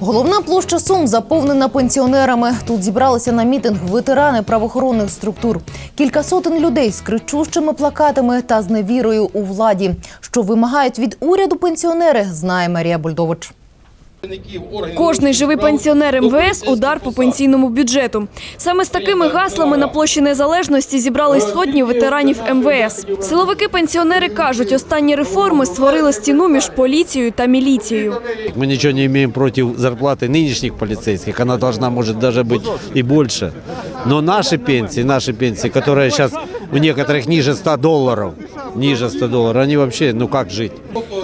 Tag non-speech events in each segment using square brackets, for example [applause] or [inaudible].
Головна площа Сум заповнена пенсіонерами. Тут зібралися на мітинг ветерани правоохоронних структур. Кілька сотень людей з кричущими плакатами та з невірою у владі. Що вимагають від уряду пенсіонери, знає Марія Бульдович. Кожний живий пенсіонер МВС – удар по пенсійному бюджету. Саме з такими гаслами на площі Незалежності зібрались сотні ветеранів МВС. Силовики-пенсіонери кажуть, останні реформи створили стіну між поліцією та міліцією. Мы ничего не имеем против зарплаты нынешних полицейских. Она должна, может, даже быть и больше. Но наши пенсии, наши пенсии, которые сейчас у некоторых ниже 100 долларов, ниже 100 долларов, они вообще, ну как жить?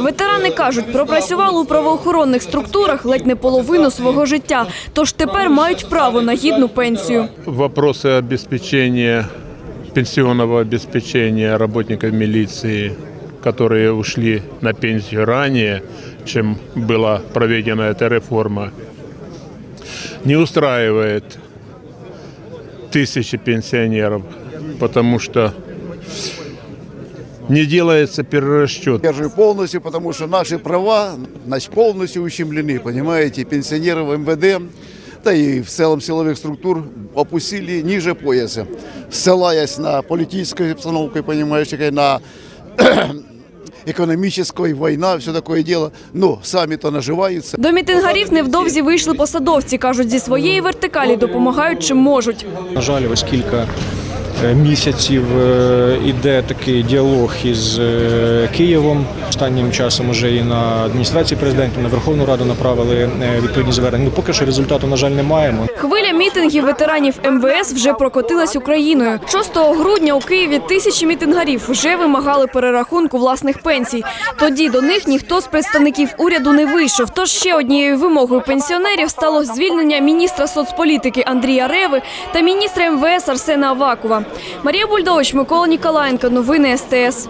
Ветерани кажуть, пропрацювали у правоохоронних структурах ледь не половину свого життя, тож тепер мають право на гідну пенсію. вопросы обеспечения, пенсионного обеспечения работников милиции, которые ушли на пенсию ранее, чем была проведена эта реформа, не устраивает тысячи пенсионеров, потому что не делается перерасчет. Поддерживаю полностью, потому что наши права значит, полностью ущемлены, понимаете, пенсионеров МВД, да и в целом силовых структур опустили ниже пояса, ссылаясь на политическую обстановку, понимаешь, такая, на [clears throat] экономическую, война, все такое дело, но сами-то наживаются. До мітингарів невдовзі вийшли посадовці. Кажуть, зі своєї вертикалі допомагають чим можуть. На жаль, ось кілька е, місяців е, іде такий діалог із е, Києвом. Останнім часом вже і на адміністрації президента, на Верховну Раду направили е, відповідні звернення. Ну поки що результату, на жаль, не маємо. Хвиля мітингів ветеранів МВС вже прокотилась Україною. 6 грудня у Києві тисячі мітингарів вже вимагали перерахунку власних пенсій. Тоді до них ніхто з представників уряду не вийшов. Тож ще однією вимогою пенсіонерів стало звільнення міністра соцполітики Андрія Реви та міністра МВС Арсена Авакова. Марія Бульдович, Микола Ніколаєнко. Новини СТС.